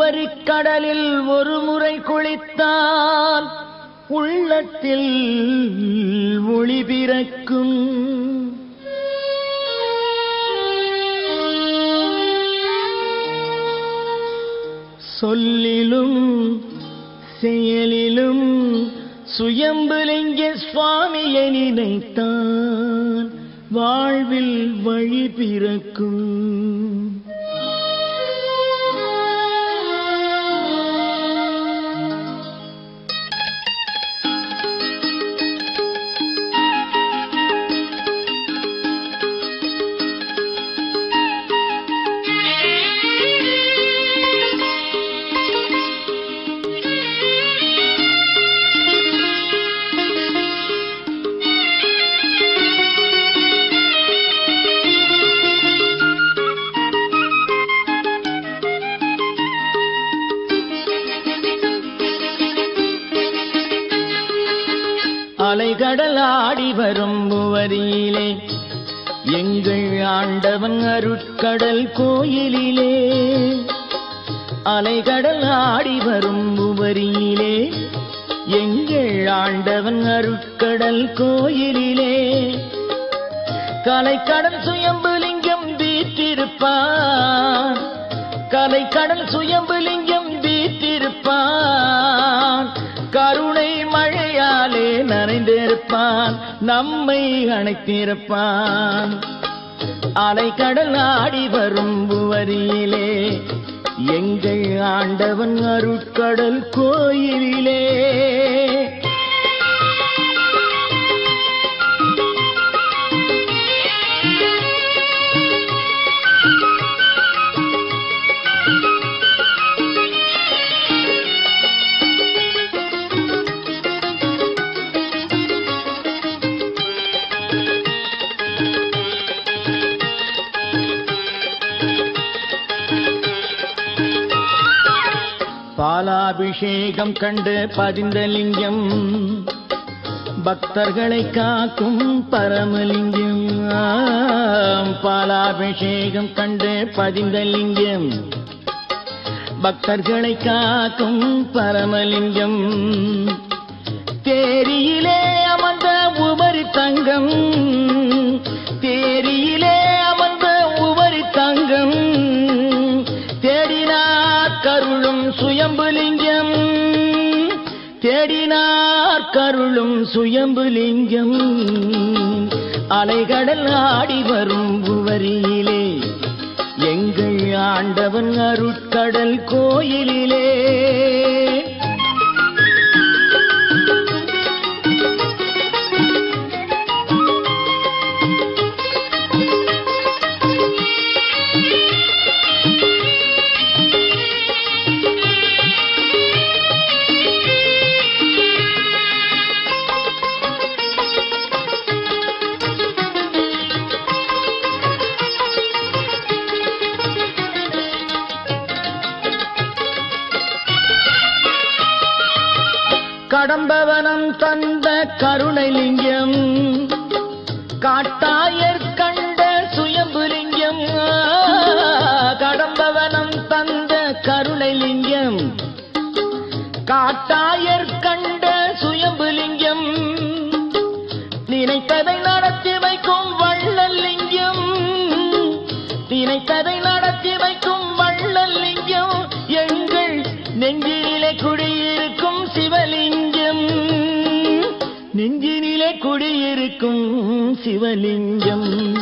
உவரிக் கடலில் ஒரு முறை குளித்தால் உள்ளத்தில் ஒளி பிறக்கும். சொல்லிலும் செயலிலும் சுயம்புலிங்க சுவாமியை நினைத்தான் வாழ்வில் வழி பிறக்கும். அலைகடல் ஆடி வரும் உவரியிலே எங்கள் ஆண்டவன் அருட்கடல் கோயிலிலே. அலைகடல் ஆடி வரும் உவரியிலே எங்கள் ஆண்டவன் அருட்கடல் கோயிலிலே. கலைக்கடல் சுயம்புலிங்கம் வீற்றிருப்பான். கலைக்கடல் சுயம்புலிங்கம் வீற்றிருப்பான். கரு நனைந்திருப்பான் நம்மை அணைத்திருப்பான். அலைக்கடல் ஆடி வரும் உவரியிலே எங்கள் ஆண்டவன் அருட்கடல் கோயிலிலே. பாலாபிஷேகம் கண்டு பதிந்த லிங்கம் பக்தர்களை காக்கும் பரமலிங்கம். பாலாபிஷேகம் கண்டு பதிந்த லிங்கம் பக்தர்களை காக்கும் பரமலிங்கம். தேரியிலே அமர்ந்த உபரி தங்கம். தேரியிலே சுயம்புலிங்கம். தேடினார் கருளும் சுயம்புலிங்கம். அலைகடல் ஆடி வரும் புவரியிலே எங்கள் ஆண்டவன் அருட்கடல் கோயிலிலே. கடம்பவனம் தந்த கருணை லிங்கம் காட்டாயர் கண்ட சுயம்புலிங்கம் கடம்பவனம் தந்த கருணை லிங்கம் காட்டாயர் கண்ட சுயம்புலிங்கம் நினைத்ததை நடத்தி வைக்கும் வள்ளலிங்கம் நினைத்ததை நடத்தி வைக்கும் இருக்கும் சிவலிங்கம்.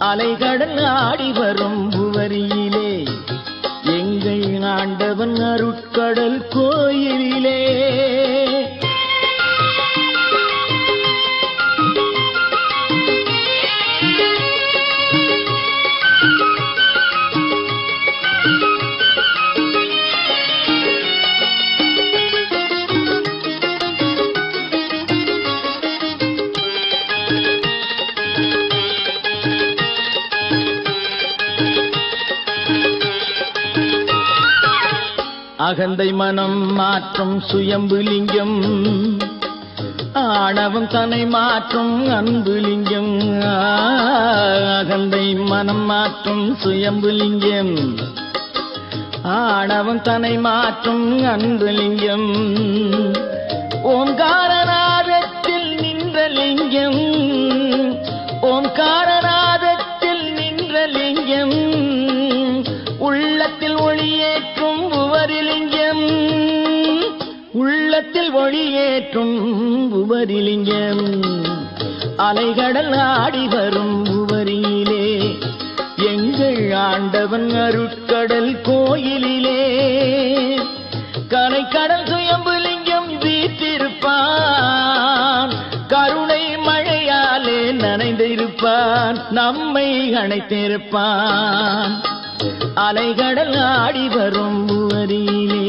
அலைகடல் ஆடி வரும் புவரியிலே எங்கள் ஆண்டவன் அருட்கடல் கோயிலிலே. அகந்தை மனம் மாற்றும் சுயம்புலிங்கம் ஆணவம் தன்னை மாற்றும் அன்புலிங்கம் அகந்தை மனம் மாற்றும் சுயம்புலிங்கம் ஆணவம் தன்னை மாற்றும் அன்புலிங்கம் ஓங்காரனா உள்ளத்தில் ஒளியேற்றும் உபரிலிங்கம் அலைகடல் ஆடி வரும் உவரியிலே. எங்கள் ஆண்டவன் அருட்கடல் கோயிலிலே. கலைக்கடல் சுயம்புலிங்கம் வீற்றிருப்பான். கருணை மழையாலே நனைந்திருப்பான். நம்மை அணைத்திருப்பான். அலைகடல் ஆடி வரும் உவரியிலே.